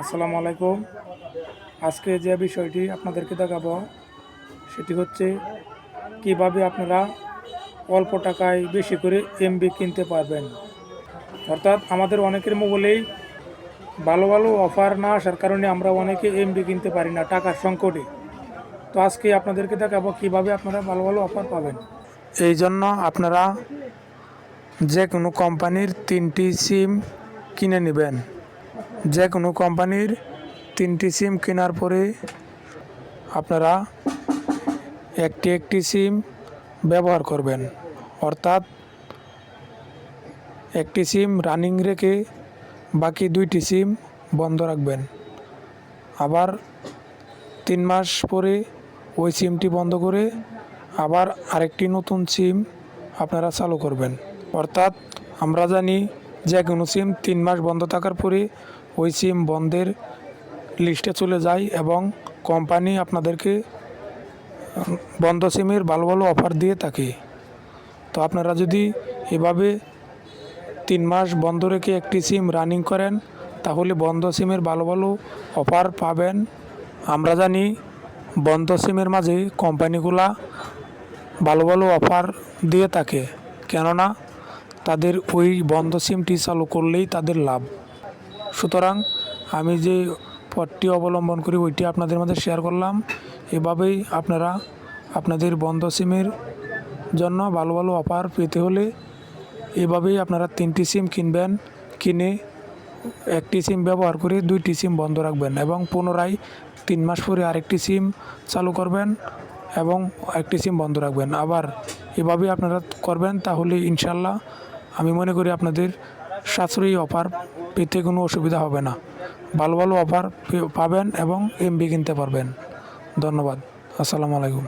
আসসালামু আলাইকুম। আজকে যে বিষয়টি আপনাদেরকে দেখাবো, সেটি হচ্ছে কীভাবে আপনারা অল্প টাকায় বেশি করে এমবি কিনতে পারবেন। অর্থাৎ আমাদের অনেকের মোবাইলেই ভালো ভালো অফার না আসার কারণে আমরা অনেকে এমবি কিনতে পারি না টাকার সংকটে। তো আজকে আপনাদেরকে দেখাবো কীভাবে আপনারা ভালো ভালো অফার পাবেন। এই জন্য আপনারা যে কোনো কোম্পানির তিনটি সিম কিনে নেবেন। যে কোনো কোম্পানির তিনটি সিম কেনার পরে আপনারা একটি একটি সিম ব্যবহার করবেন। অর্থাৎ একটি সিম রানিং রেখে বাকি দুইটি সিম বন্ধ রাখবেন। আবার তিন মাস পরে ওই সিমটি বন্ধ করে আবার আরেকটি নতুন সিম আপনারা চালু করবেন। অর্থাৎ আমরা জানি যে কোনো সিম তিন মাস বন্ধ থাকার পরে ওই সিম বন্ধের লিস্টে চলে যায় এবং কোম্পানি আপনাদেরকে বন্ধ সিমের ভালো ভালো অফার দিয়ে থাকে। তো আপনারা যদি এভাবে তিন মাস বন্ধ রেখে একটি সিম রানিং করেন, তাহলে বন্ধ সিমের ভালো ভালো অফার পাবেন। আমরা জানি বন্ধ সিমের মাঝে কোম্পানিগুলা ভালো ভালো অফার দিয়ে থাকে। কেননা তাদের ওই বন্ধ সিমটি চালু করলেই তাদের লাভ। সুতরাং আমি যে পথটি অবলম্বন করি ওইটি আপনাদের মধ্যে শেয়ার করলাম। এভাবেই আপনারা আপনাদের বন্ধ সিমের জন্য ভালো ভালো অফার পেতে হলে এভাবেই আপনারা তিনটি সিম কিনবেন, কিনে একটি সিম ব্যবহার করে দুইটি সিম বন্ধ রাখবেন এবং পুনরায় তিন মাস পরে আরেকটি সিম চালু করবেন এবং একটি সিম বন্ধ রাখবেন। আবার এভাবে আপনারা করবেন তাহলে ইনশাল্লাহ আমি মনে করি আপনাদের সাশ্রয়ী অফার পেতে কোনো অসুবিধা হবে না। ভালো ভালো অফার পাবেন এবং এমবি কিনতে পারবেন। ধন্যবাদ। আসসালামু আলাইকুম।